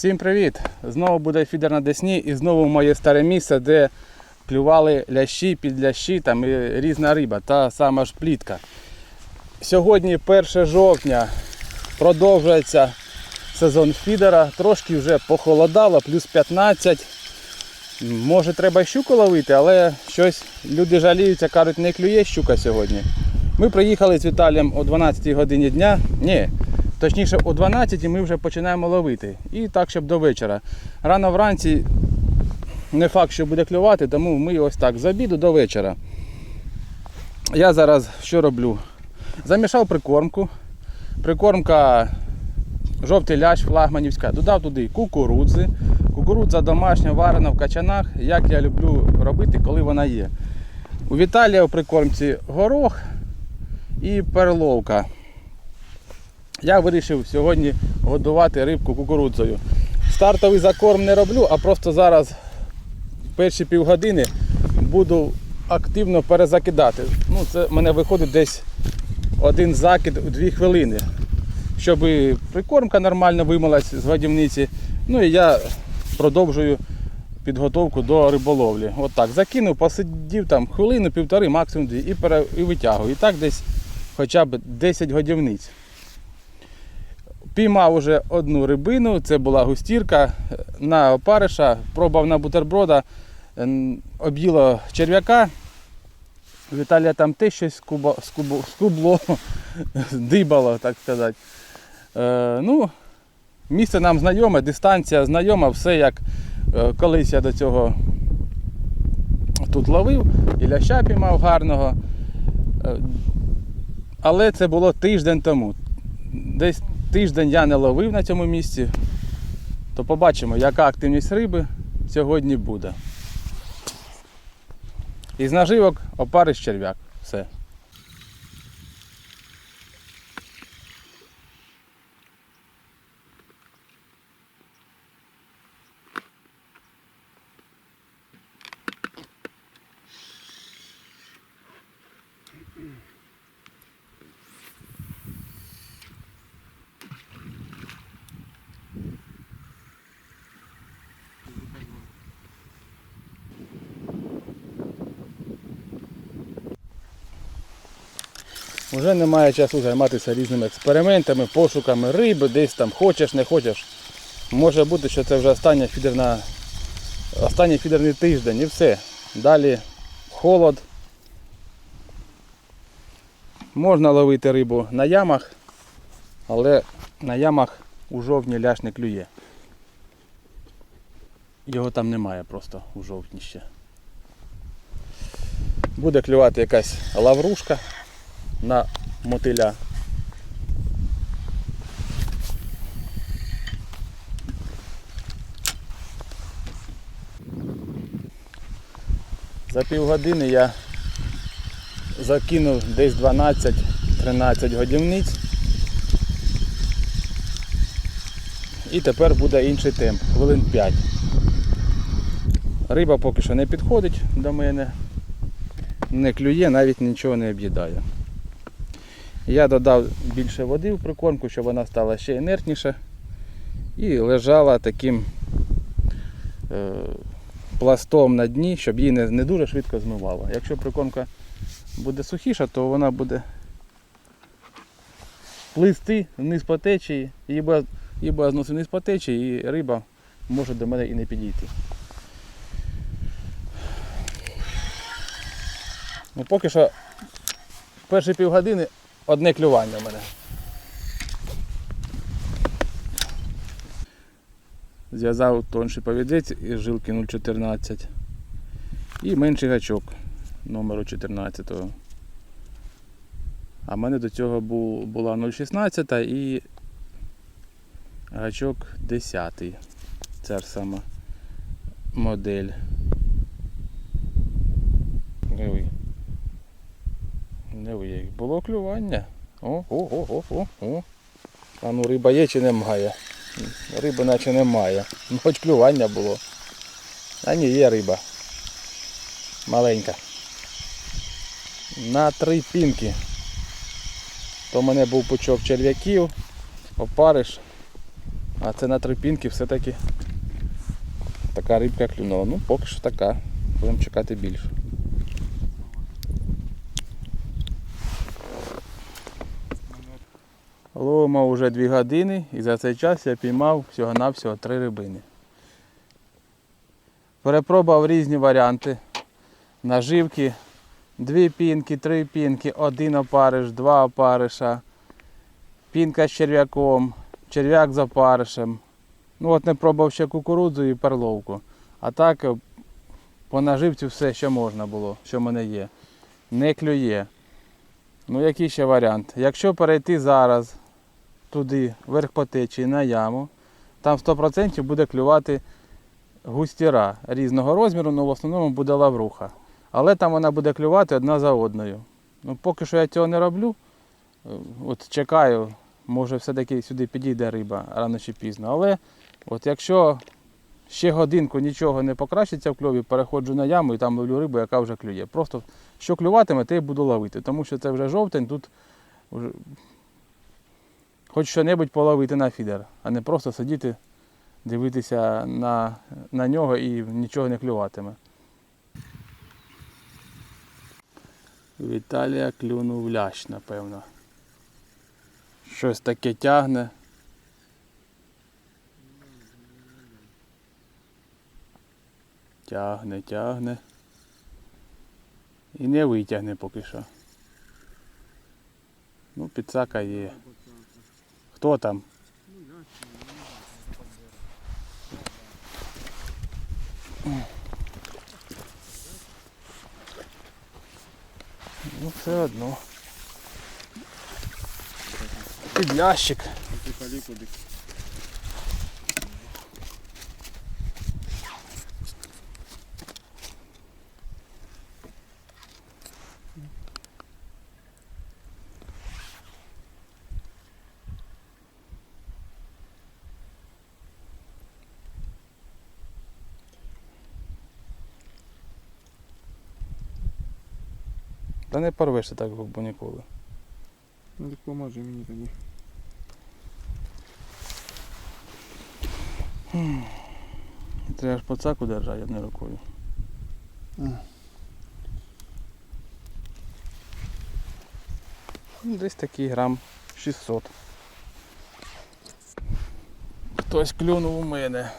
Всім привіт! Знову буде фідер на Десні і знову моє старе місце, де клювали лящі, підлящі там і різна риба, та сама ж плітка. Сьогодні 1 жовтня продовжується сезон фідера, трошки вже похолодало, плюс 15. Може треба щуку ловити, але щось люди жаліються, кажуть, не клює щука сьогодні. Ми приїхали з Віталієм о 12 годині дня. Ні, точніше о 12 ми вже починаємо ловити. І так, щоб до вечора. Рано вранці не факт, що буде клювати, тому ми ось так з обіду до вечора. Я зараз що роблю? Замішав прикормку. Прикормка жовтий лящ флагманівська. Додав туди кукурудзи. Кукурудза домашня, варена в качанах, як я люблю робити, коли вона є. У Віталія в прикормці горох і перловка. Я вирішив сьогодні годувати рибку кукурудзою. Стартовий закорм не роблю, а просто зараз перші півгодини буду активно перезакидати. Ну, це в мене виходить десь один закид у 2 хвилини. Щоб прикормка нормально вимилась з годівниці. Ну і я продовжую підготовку до риболовлі. От так, закинув, посидів там хвилину, півтори, максимум дві і, пере, і витягую. І так десь хоча б 10 годівниць. Піймав уже одну рибину, це була густірка на опариша, пробував на бутерброда, ем, об'їло черв'яка. Віталія там те щось скубо, скубо, скубло, дибало, так сказати. Е, ну, місце нам знайоме, дистанція знайома, все як е, колись я до цього тут ловив, і ляща піймав гарного. Е, але це було тиждень тому. Десь тиждень я не ловив на цьому місці, то побачимо, яка активність риби сьогодні буде. Із наживок опариш черв'як. Все. Вже немає часу займатися різними експериментами, пошуками риби, десь там хочеш, не хочеш. Може бути, що це вже остання фідерна, останній фідерний тиждень і все. Далі холод. Можна ловити рибу на ямах, але на ямах у жовтні ляш не клює. Його там немає просто у жовтні ще. Буде клювати якась лаврушка на мотиля. За півгодини я закинув десь 12-13 годівниць. І тепер буде інший темп, хвилин 5. Риба поки що не підходить до мене, не клює, навіть нічого не об'їдає. Я додав більше води в прикормку, щоб вона стала ще інертніша і лежала таким е, пластом на дні, щоб її не, не дуже швидко змивало. Якщо прикормка буде сухіша, то вона буде плисти вниз по течії, її буде, зносити вниз по течії і риба може до мене і не підійти. Ну, поки що перші півгодини одне клювання в мене. Зв'язав тонший повідець із жилки 0,14 і менший гачок номеру 14. А в мене до цього був, була 0,16 і гачок 10. Ця ж сама модель. Диви. Не як було клювання. О, о, о, о, о, о. А ну риба є чи немає? Риби наче немає. Ну хоч клювання було. А ні, є риба. Маленька. На три пінки. То в мене був пучок черв'яків, опариш А це на трипінки все-таки така рибка клюнула. Ну, поки що така. Будемо чекати більше. Ловимо вже 2 години і за цей час я піймав всього-навсього 3 рибини. Перепробував різні варіанти. Наживки, дві пінки, три пінки, один опариш, два опариша, пінка з черв'яком, черв'як з опаришем. Ну от не пробував ще кукурудзу і перловку. А так е, по наживці все, що можна було, що в мене є. Не клює. Ну який ще варіант? Якщо перейти зараз туди, вверх по течії на яму, там 100% буде клювати густіра різного розміру, але в основному буде лавруха. Але там вона буде клювати одна за одною. Ну, поки що я цього не роблю. Е, От чекаю, може все-таки сюди підійде риба рано чи пізно. Але от якщо ще годинку нічого не покращиться в кльові, переходжу на яму і там ловлю рибу, яка вже клює. Просто що клюватиме, те й буду ловити. Тому що це вже жовтень, тут хоч що-небудь половити на фідер, а не просто сидіти, дивитися на, на нього і нічого не клюватиме. Віталія клюнув лящ, напевно. Щось таке тягне. Тягне, тягне. І не витягне поки що. Ну, підсака є. Хто там? Ну, все одно. Підлящик. Та не порвешся так, бо ніколи. Ну так мені тоді. Треба ж пацаку держати одною рукою. Ну, Десь такий грам 600. Хтось клюнув у мене.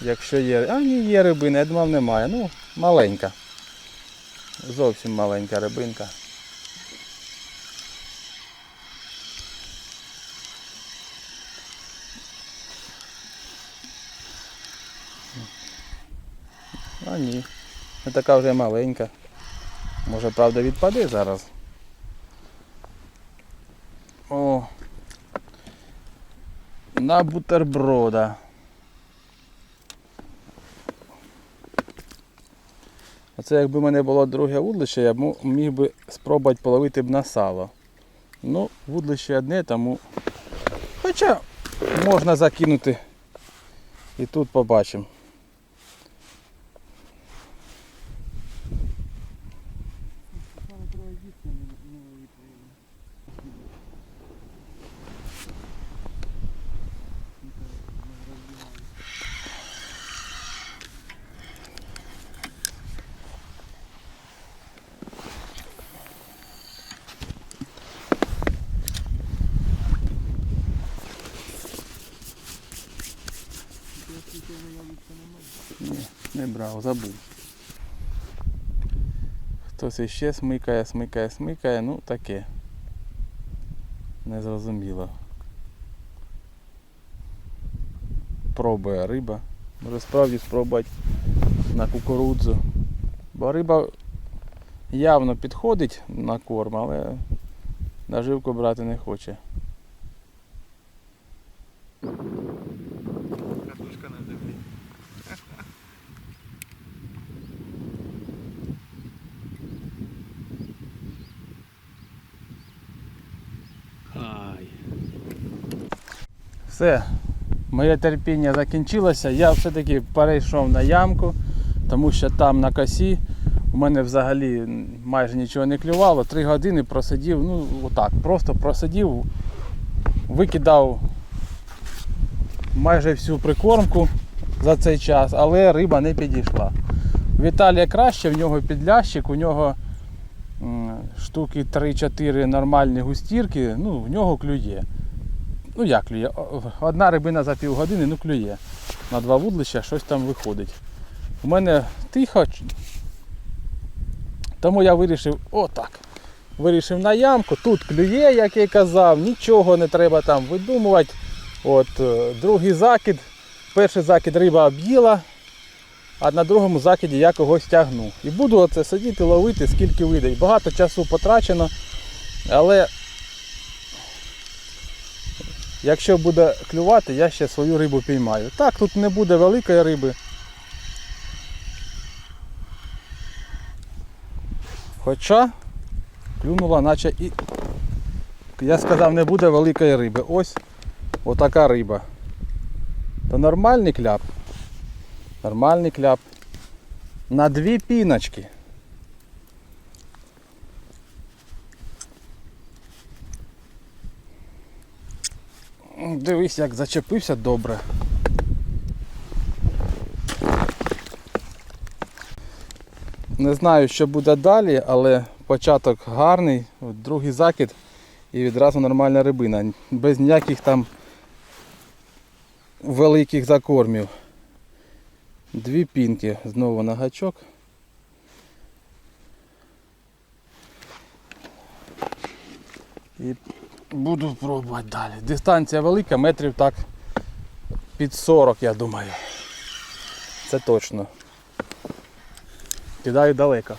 Якщо є. А ні, є рибина, я думав немає. Ну, маленька. Зовсім маленька рибинка. А ні. Не така вже маленька. Може правда відпаде зараз. О. На бутерброда. Оце якби в мене було друге вудлище, я б міг би спробувати половити б на сало. Ну, вудлище одне, тому. Хоча можна закинути і тут побачимо. Брав, забув. Хтось іще смикає, смикає, смикає, ну таке. Незрозуміло. Пробує риба. Може справді спробувати на кукурудзу. Бо риба явно підходить на корм, але наживку брати не хоче. Катушка на землі. Хай. Все, моє терпіння закінчилося. Я все-таки перейшов на ямку, тому що там на косі у мене взагалі майже нічого не клювало. Три години просидів, ну отак, просто просидів, викидав майже всю прикормку за цей час, але риба не підійшла. Віталія краще, в нього підлящик, у нього штуки 3-4 нормальні густірки, ну, в нього клює. Ну як клює? Одна рибина за півгодини, ну клює. На два вудлища щось там виходить. У мене тихо. Тому я вирішив отак. Вирішив на ямку, тут клює, як я казав, нічого не треба там видумувати. От, е, другий закид. Перший закид риба об'їла, а на другому закиді я когось тягну. І буду оце сидіти, ловити, скільки вийде. Багато часу потрачено, але якщо буде клювати, я ще свою рибу піймаю. Так, тут не буде великої риби. Хоча клюнула, наче і. Я сказав, не буде великої риби. Ось отака риба. То нормальний кляп. Нормальний кляп. На дві піночки. Дивись, як зачепився добре. Не знаю, що буде далі, але початок гарний, другий закид і відразу нормальна рибина. Без ніяких там великих закормів. Дві пінки знову на гачок. І буду пробувати далі. Дистанція велика, метрів так під 40, я думаю. Це точно. Кидаю далеко.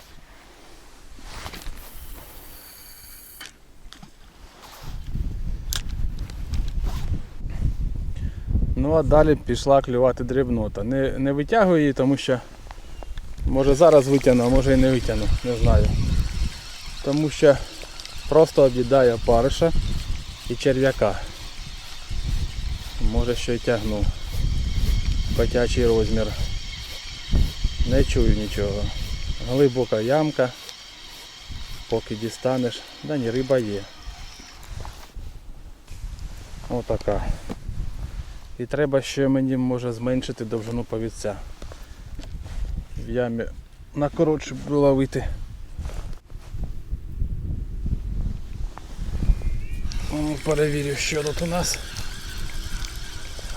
Ну а далі пішла клювати дрібнота. Не, не витягую її, тому що може зараз витягну, а може і не витягну, не знаю. Тому що просто об'їдаю опариша і черв'яка. Може що й тягну. Котячий розмір. Не чую нічого. Глибока ямка. Поки дістанеш. Да ні, риба є. Отака. І треба ще мені може зменшити довжину повідця. В ямі на коротше було ловити. Перевірю, що тут у нас.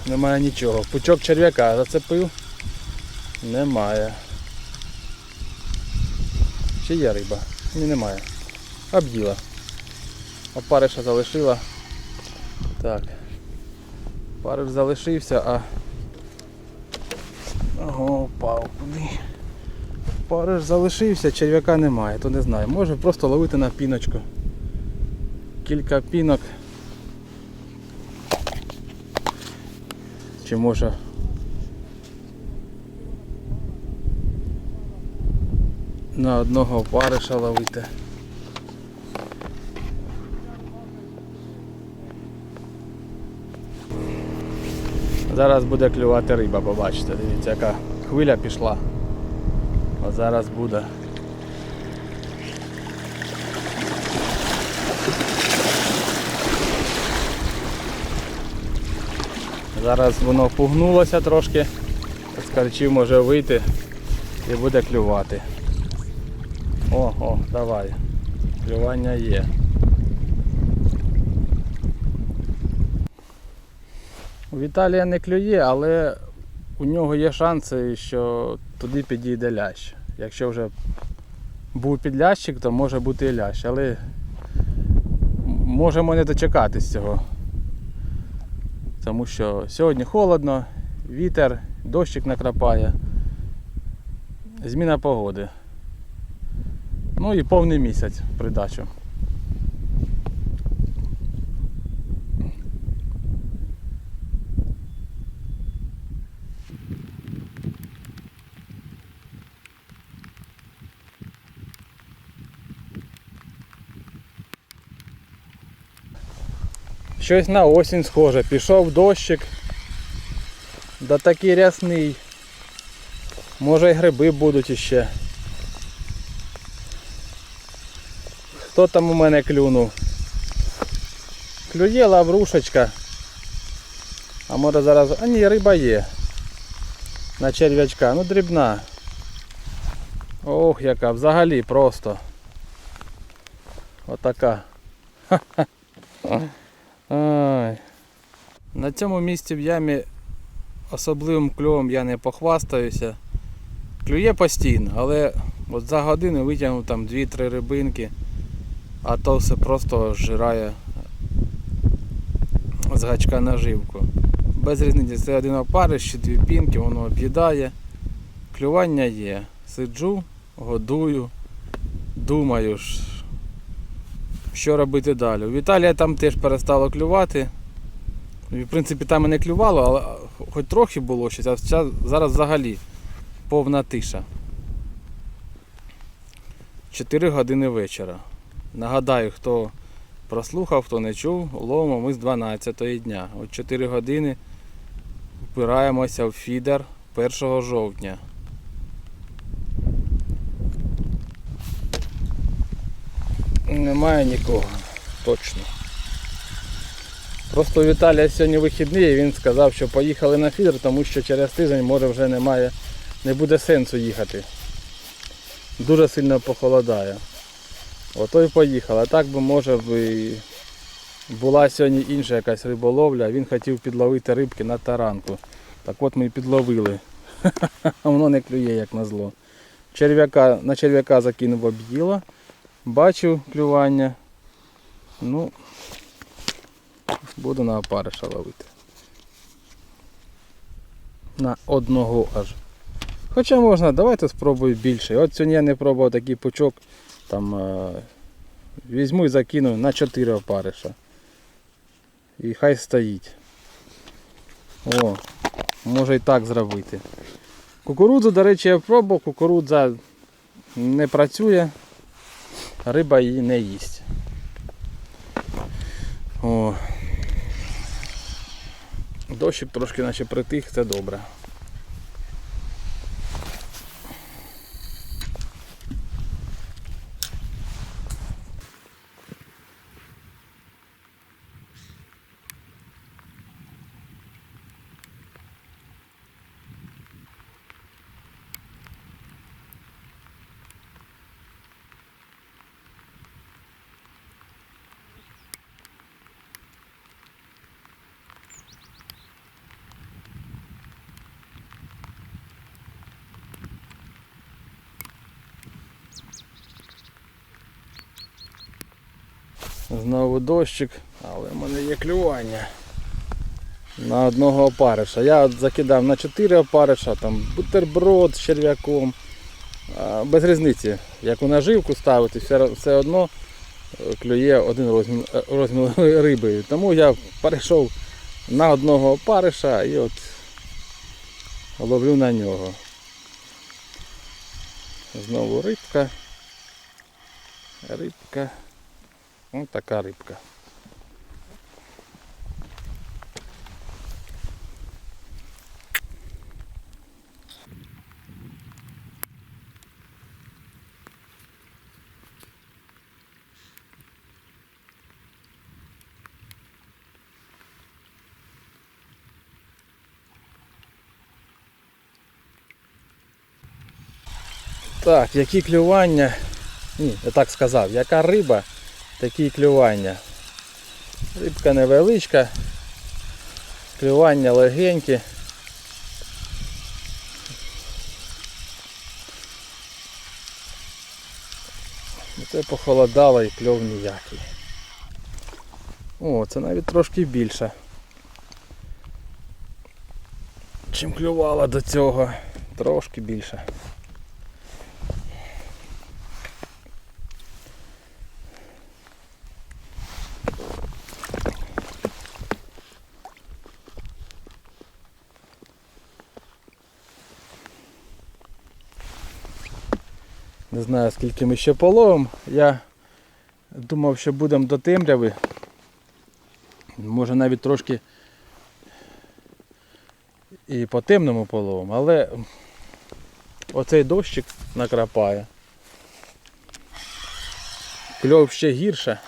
Немає нічого. Пучок черв'яка зацепив. Немає. Чи є риба? Ні, немає. Об'їла. Опариша залишила. Так. Париш залишився, а... Ого, впав куди. Париш залишився, черв'яка немає, то не знаю. Може просто ловити на піночку. Кілька пінок. Чи може на одного опариша ловити. Зараз буде клювати риба, побачите, дивіться, яка хвиля пішла. От зараз буде. Зараз воно пугнулося трошки, з карчів може вийти і буде клювати. О, о, давай. Клювання є. Віталія не клює, але у нього є шанси, що туди підійде лящ. Якщо вже був підлящик, то може бути і лящ, але можемо не дочекатись цього. Тому що сьогодні холодно, вітер, дощик накрапає, зміна погоди. Ну і повний місяць придачу. Щось на осінь схоже. Пішов дощик. Да такий рясний. Може й гриби будуть іще. Хто там у мене клюнув? Клює лаврушечка. А може зараз. А ні, риба є. На черв'ячка. Ну дрібна. Ох, яка взагалі просто. Отака. Ай. На цьому місці в ямі особливим кльовом я не похвастаюся. Клює постійно, але от за годину витягнув там 2-3 рибинки, а то все просто зжирає з гачка наживку. Без різниці, це один опариш чи дві пінки, воно об'їдає. Клювання є. Сиджу, годую, думаю, ж, що робити далі. У Віталія там теж перестало клювати. В принципі, там і не клювало, але хоч трохи було щось, а зараз- зараз взагалі повна тиша. 4 години вечора. Нагадаю, хто прослухав, хто не чув, ловимо ми з 12 дня. От 4 години впираємося в фідер 1 жовтня. Немає нікого, точно. Просто у Віталія сьогодні вихідний і він сказав, що поїхали на фідер, тому що через тиждень може вже немає, не буде сенсу їхати. Дуже сильно похолодає. Ото й поїхали. Так би може б була сьогодні інша якась риболовля, він хотів підловити рибки на таранку. Так от ми і підловили. Воно не клює, як назло. Черв'яка, на черв'яка закинув об'їла. Бачив клювання. Ну, буду на опариша ловити. На одного аж. Хоча можна, давайте спробую більше. От сьогодні я не пробував такий пучок. Там е, візьму і закину на 4 опариша. І хай стоїть. О, може і так зробити. Кукурудзу, до речі, я пробував, кукурудза не працює, риба її не їсть. О. Дощик трошки наче притих, це добре. Знову дощик, але в мене є клювання. На одного опариша. Я закидав на 4 опариша, там бутерброд з черв'яком. Без різниці, як у наживку ставити, все, все одно е, клює один розмір, е, розмір риби. Тому я перейшов на одного опариша і от ловлю на нього. Знову рибка. Рибка. Ось така рибка. Так, які клювання. Ні, я так сказав, яка риба, такі клювання. Рибка невеличка, клювання легенькі. Це похолодало і кльов ніякий. О, це навіть трошки більше. Чим клювало до цього. Трошки більше. Не знаю скільки ми ще половимо. Я думав, що будемо до темряви. Може навіть трошки і по темному половимо, але оцей дощик накрапає. Кльов ще гірше.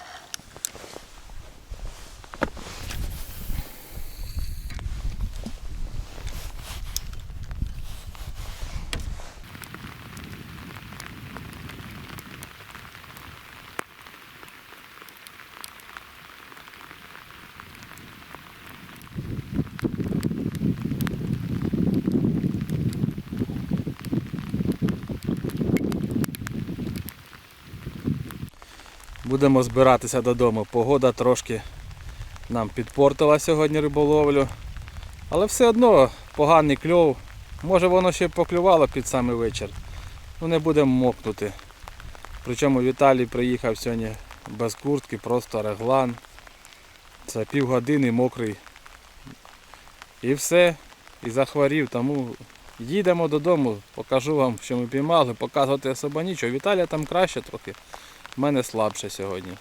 Будемо збиратися додому. Погода трошки нам підпортила сьогодні риболовлю. Але все одно поганий кльов. Може воно ще поклювало під самий вечір. Ну не будемо мокнути. Причому Віталій приїхав сьогодні без куртки, просто реглан. Це півгодини мокрий. І все. І захворів. Тому їдемо додому, покажу вам, що ми піймали, показувати особо нічого. Віталія там краще трохи. В мене слабше сьогодні.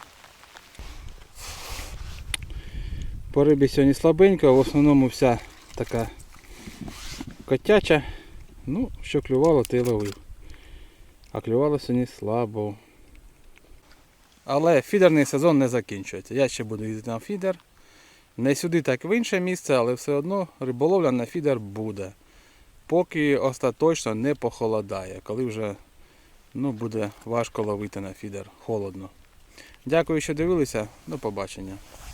По рибі сьогодні слабенько, в основному вся така котяча. Ну, що клювало, ти ловив. А клювало сьогодні слабо. Але фідерний сезон не закінчується. Я ще буду їздити на фідер. Не сюди, так в інше місце, але все одно риболовля на фідер буде. Поки остаточно не похолодає, коли вже ну, буде важко ловити на фідер, холодно. Дякую, що дивилися. До побачення.